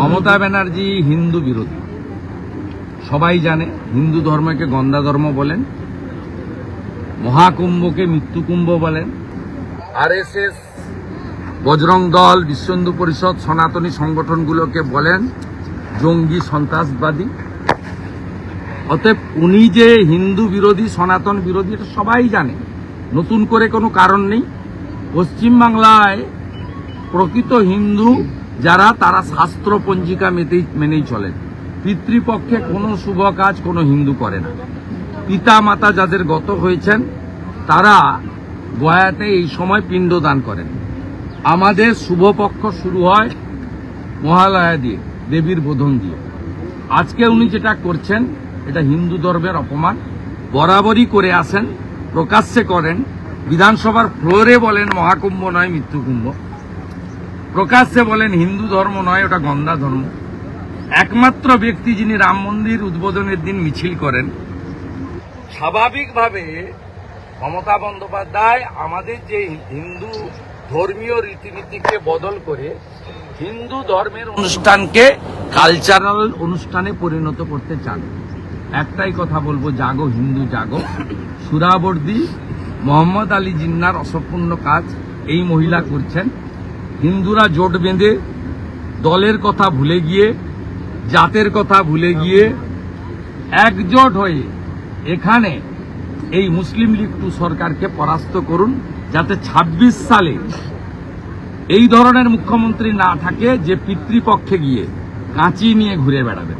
মমতা ব্যানার্জি হিন্দু বিরোধী। সবাই জানে হিন্দু ধর্মকে গন্দা ধর্ম বলেন মহাকুম্ভকে মৃত্যুকুম্ভ বলেন। আরএসএস বজরং দল বিশ্ব হিন্দু পরিষদ সনাতনী সংগঠনগুলোকে বলেন জঙ্গি সন্ত্রাসবাদী। অতএব উনি যে হিন্দু বিরোধী সনাতন বিরোধী এটা সবাই জানে। নতুন করে কোনো কারণ নেই। পশ্চিমবাংলায় প্রকৃত হিন্দু যারা তারা শাস্ত্র পঞ্জিকা মেতেই মেনেই চলেন। পিতৃপক্ষে কোনো শুভ কাজ কোনো হিন্দু করে না। পিতা মাতা যাদের গত হয়েছেন, তারা গয়াতে এই সময় পিণ্ডদান করেন। আমাদের শুভপক্ষ শুরু হয় মহালয়া দিয়ে, দেবীর বোধন দিয়ে। আজকে উনি যেটা করছেন, এটা হিন্দু ধর্মের অপমান। বরাবরই করে আসেন, প্রকাশ্যে করেন। বিধানসভার ফ্লোরে বলেন মহাকুম্ভ নয়, মৃত্যুকুম্ভ। প্রকাশ্যে বলেন হিন্দু ধর্ম নয়, ওটা গন্ধা ধর্ম। একমাত্র ব্যক্তি যিনি রাম মন্দির উদ্বোধনের দিন মিছিল করেন, স্বাভাবিকভাবে মমতা বন্দ্যোপাধ্যায় আমাদের যে হিন্দু ধর্মীয় রীতিনীতিকে বদল করে হিন্দু ধর্মের অনুষ্ঠানকে কালচারাল অনুষ্ঠানে পরিণত করতে চান। একটাই কথা বলব, জাগো, হিন্দু জাগো। সুরাবর্দী, মোহাম্মদ আলী জিন্নার অসম্পূর্ণ কাজ এই মহিলা করছেন। হিন্দুরা জোট বেঁধে দলের কথা ভুলে গিয়ে, জাতের কথা ভুলে গিয়ে একজোট হয়ে এখানে এই মুসলিম লীগ টু সরকারকে পরাস্ত করুন, যাতে ২৬ সালে এই ধরনের মুখ্যমন্ত্রী না থাকে যে পিতৃপক্ষে গিয়ে কাঁচি নিয়ে ঘুরে বেড়াবে।